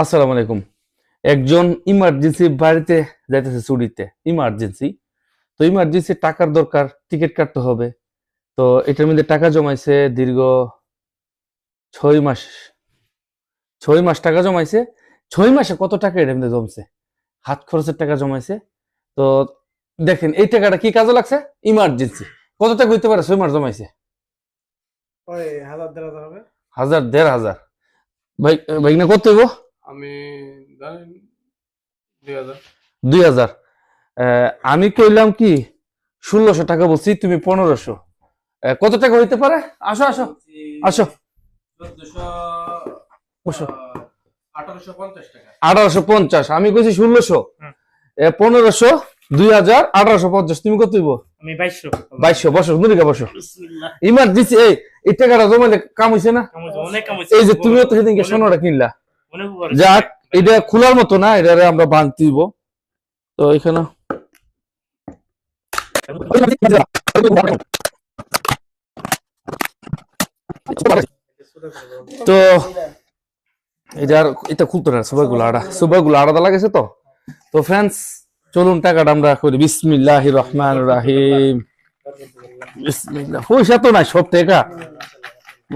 আসসালামু আলাইকুম। একজন ইমার্জেন্সি বাড়িতে যাইতেছে চুরিতে ইমার্জেন্সি তো ইমার্জেন্সি টাকার দরকার টিকিট কাটতে হবে। তো এটার মধ্যে টাকা জমাইছে দীর্ঘ ছয় মাস। ছয় মাস টাকা জমাইছে। ছয় মাসে কত টাকা এটার মধ্যে জমছে? হাত খরচের টাকা জমাইছে। তো দেখেন এই টাকাটা কি কাজে লাগছে? ইমার্জেন্সি কত টাকা হইতে পারে ছয় মাস জমাইছে? হাজার দেড় হাজার হাজার দেড় হাজার। ভাই ভাই না কত হইব? আমি জানি দুই হাজার। আহ, আমি কইলাম কি ষোলোশো টাকা বলছি তুমি পনেরোশো। কত টাকা হইতে পারে? আসো আসো আসো। আঠারোশো পঞ্চাশ আমি কইছি ষোলোশো। পনেরোশো দুই হাজার আঠারোশো পঞ্চাশ তুমি কত হইব? আমি বাইশশো। বাইশশো বসো নুরিকা বসো। বিসমিল্লাহ। ইমার্জেন্সি এই টাকাটা জমাইলে কাম হইছে না। এই যে তুমিও তো সেদিনকে সোনাটা কিনলা। যাক, এটা খোলার মতো না এটা আমরা বাঁধতে দিব। তো এখানে তো এটা এটা খুলতো না সবাইগুলো আড়া। সবাইগুলো আলাদা লাগেছে তো? তো ফ্রেন্ডস চলুন টাকাটা আমরা করি। বিসমিল্লাহ রহমান রাহিম। বিসমিল্লাহ পয়সা তো নাই সব টাকা।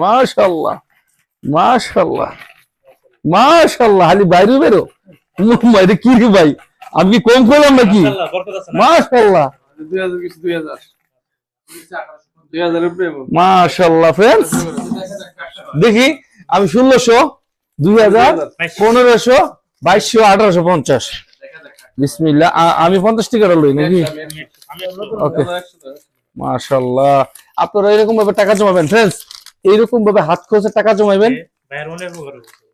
মাশাল্লাহ মাশাল্লাহ। মাশাল্লাহ খালি বাইরে বেরো বাইরে কি রে ভাই? আমি কি কম করলাম নাকি? মাশাল্লাহ ফ্রেন্ডস দেখি আমি ষোলোশো দুই হাজার পনেরোশো বাইশশো আঠারোশো পঞ্চাশ। বিসমিল্লাহ আ- আমি পঞ্চাশ টাকা লই নাকি? ওকে মাশাল্লাহ আপনারা এরকম ভাবে টাকা জমাবেন ফ্রেন্ডস এইরকম ভাবে হাত খরচে টাকা জমাইবেন।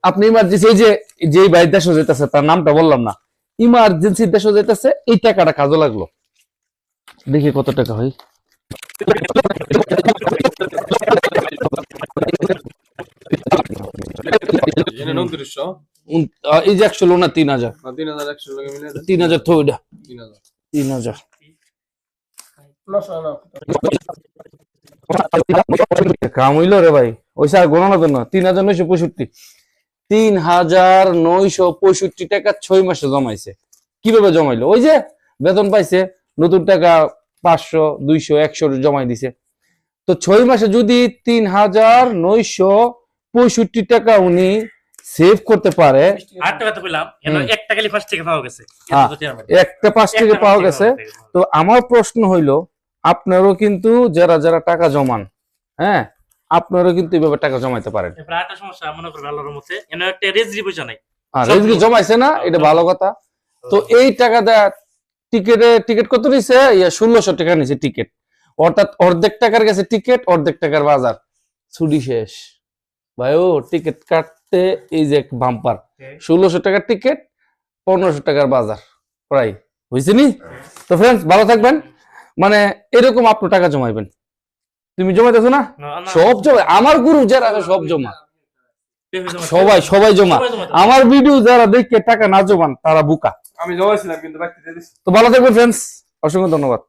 আপনি ইমার্জেন্সি এই যে যে বাইর দেশ যেতেছে তার নামটা বললাম না ইমার্জেন্সি দেশ যেতেছে এই টাকাটা কাজে লাগল। দেখি কত টাকা হয়। এই যে একশো লোনা তিন হাজার। না তিন হাজার। তিন হাজার তিন হাজার। কাম হইল রে ভাই। ওই স্যার গণনা তো না। তিন হাজার নয়শো পঁয়ষট্টি। তিন হাজার নয়শো পঁয়ষট্টি টাকা ছয় মাসে জমাইছে কীভাবে জমাইলো ওই যে বেতন পাইছে নতুন টাকা পাঁচশো দুইশো একশো জমাই দিছে তো ছয় মাসে যদি তিন হাজার নয়শো পঁয়ষট্টি টাকা উনি সেভ করতে পারে। একটা পাঁচ গেছে। হ্যাঁ। একটা পাঁচ থেকে পাওয়া গেছে তো আমার প্রশ্ন হইল আপনারও কিন্তু যারা যারা টাকা জমান হ্যাঁ আপনারও কিন্তু এভাবে টাকা জমাইতে পারেন। সমস্যা মনে আল্লাহর মতে এনে একটা নাই জমাইছে না এটা ভালো কথা। তো এই টাকা দেয় টিকেটে টিকিট কত নিছে? ইয়া ষোলোশো টাকা নিছে টিকিট। অর্থাৎ অর্ধেক টাকার গেছে টিকিট অর্ধেক টাকার বাজার। ছুটি শেষ। ভাই ও টিকিট কাটতে এই যে বাম্পার। ষোলোশো টাকার টিকিট পনেরোশো টাকার বাজার। প্রায় বুঝছি নি? তো ফ্রেন্ডস ভালো থাকবেন। মানে এরকম আপনি টাকা জমাইবেন। তুমি জমাইতেছো না? সব জমা আমার গুরু যারা আছে সব জমা। সবাই সবাই জমা। আমার ভিডিও যারা দেখে টাকা না জমান তারা বুকা। আমি জমাইছিলাম কিন্তু তো ভালো থাকবে ফ্রেন্ডস অসংখ্য ধন্যবাদ।